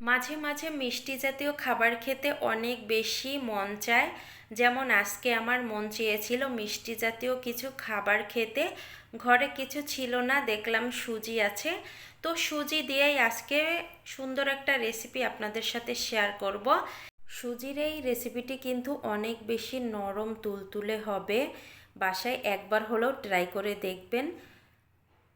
মাঝে মাঝে মিষ্টি জাতীয় খাবার খেতে অনেক বেশি মন চায়। যেমন আজকে আমার মন চেয়েছিল মিষ্টি জাতীয় কিছু খাবার খেতে। ঘরে কিছু ছিল না, দেখলাম সুজি আছে। তো সুজি দিয়েই আজকে সুন্দর একটা রেসিপি আপনাদের সাথে শেয়ার করব। সুজির এই রেসিপিটি কিন্তু অনেক বেশি নরম, তুলতুলে হবে। বাসায় একবার হলেও ট্রাই করে দেখবেন।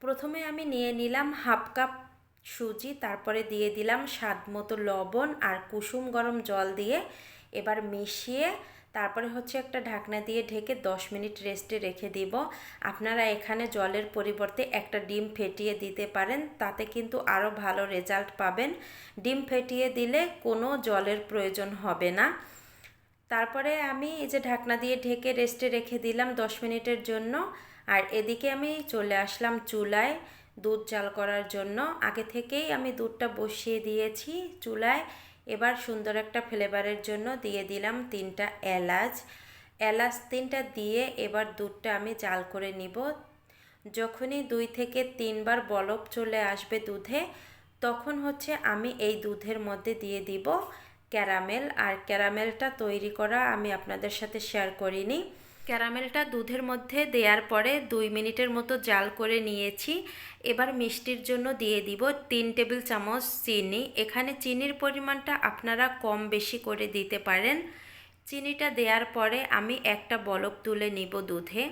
প্রথমে আমি নিয়ে নিলাম হাফ কাপ সুজি, তারপরে দিয়ে দিলাম স্বাদ মতো লবণ আর কুসুম গরম জল দিয়ে এবার মিশিয়ে তারপরে হচ্ছে একটা ঢাকনা দিয়ে ঢেকে 10 মিনিট রেস্টে রেখে দিব। আপনারা এখানে জলের পরিবর্তে একটা ডিম ফেটিয়ে দিতে পারেন, তাতে কিন্তু আরও ভালো রেজাল্ট পাবেন। ডিম ফেটিয়ে দিলে কোনো জলের প্রয়োজন হবে না। তারপরে আমি এই যে ঢাকনা দিয়ে ঢেকে রেস্টে রেখে দিলাম 10 মিনিটের জন্য। আর এদিকে আমি চলে আসলাম চুলায়। দুধ জাল করার জন্য। আগে থেকেই আমি দুধটা বসিয়ে দিয়েছি চুলায়। এবার সুন্দর একটা ফ্লেভারের জন্য দিয়ে দিলাম তিনটা এলাচ। এলাচ তিনটা দিয়ে এবার দুধটা আমি জাল করে নিব। যখনই দুই থেকে তিনবার বলক চলে আসবে দুধে, তখন হচ্ছে আমি এই দুধের মধ্যে দিয়ে দিব ক্যারামেল। আর ক্যারামেলটা তৈরি করা আমি আপনাদের সাথে শেয়ার করিনি। ক্যারামেলটা দুধের মধ্যে দেওয়ার পরে দুই মিনিটের মতো জাল করে নিয়েছি। এবার মিষ্টির জন্য দিয়ে দিব তিন টেবিল চামচ চিনি। এখানে চিনির পরিমাণটা আপনারা কম বেশি করে দিতে পারেন। চিনিটা দেওয়ার পরে আমি একটা বলক তুলে নিব দুধে।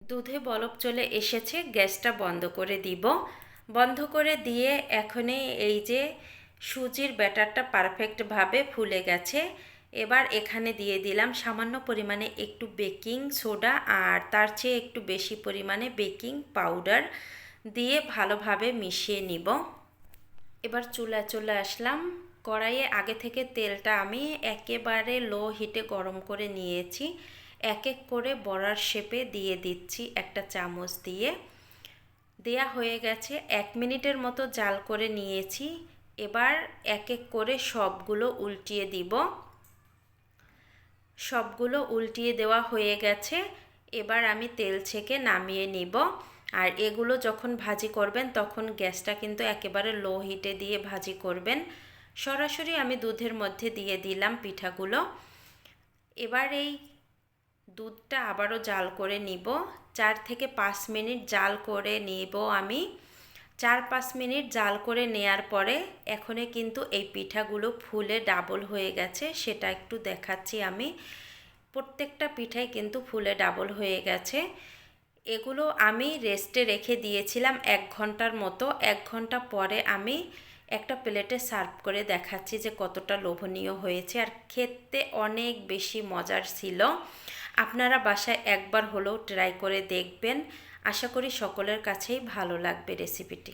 দুধে বলক চলে এসেছে, গ্যাসটা বন্ধ করে দিব। বন্ধ করে দিয়ে এখনই এই যে সুজির ব্যাটারটা পারফেক্টভাবে ফুলে গেছে। এবার এখানে দিয়ে দিলাম সামান্য পরিমাণে একটু বেকিং সোডা আর তার চেয়ে একটু বেশি পরিমাণে বেকিং পাউডার দিয়ে ভালোভাবে মিশিয়ে নিব। এবার চুলা চলে আসলাম। কড়াইয়ে আগে থেকে তেলটা আমি একেবারে লো হিটে গরম করে নিয়েছি। এক এক করে বড়ার শেপে দিয়ে দিচ্ছি একটা চামচ দিয়ে। দেয়া হয়ে গেছে এক মিনিটের মতো জাল করে নিয়েছি। এবার এক এক করে সবগুলো উল্টিয়ে দিব। সবগুলো উল্টিয়ে দেওয়া হয়ে গেছে। এবার আমি তেল ছেঁকে নামিয়ে নিব। আর এগুলো যখন ভাজি করবেন, তখন গ্যাসটা কিন্তু একেবারে লো হিটে দিয়ে ভাজি করবেন। সরাসরি আমি দুধের মধ্যে দিয়ে দিলাম পিঠাগুলো। এবার এই দুধটা আবারও জাল করে নিব। চার থেকে পাঁচ মিনিট জাল করে নিব আমি। চার পাঁচ মিনিট জাল করে নেয়ার পরে এখনে কিন্তু এই পিঠাগুলো ফুলে ডাবল হয়ে গেছে, সেটা একটু দেখাচ্ছি আমি। প্রত্যেকটা পিঠাই কিন্তু ফুলে ডাবল হয়ে গেছে। এগুলো আমি রেস্টে রেখে দিয়েছিলাম এক ঘণ্টার মতো। এক ঘণ্টা পরে আমি একটা প্লেটে সার্ভ করে দেখাচ্ছি যে কতটা লোভনীয় হয়েছে। আর খেতে অনেক বেশি মজার ছিল। আপনারা বাসায় একবার হলেও ট্রাই করে দেখবেন। আশা করি সকলের কাছেই ভালো লাগবে রেসিপিটি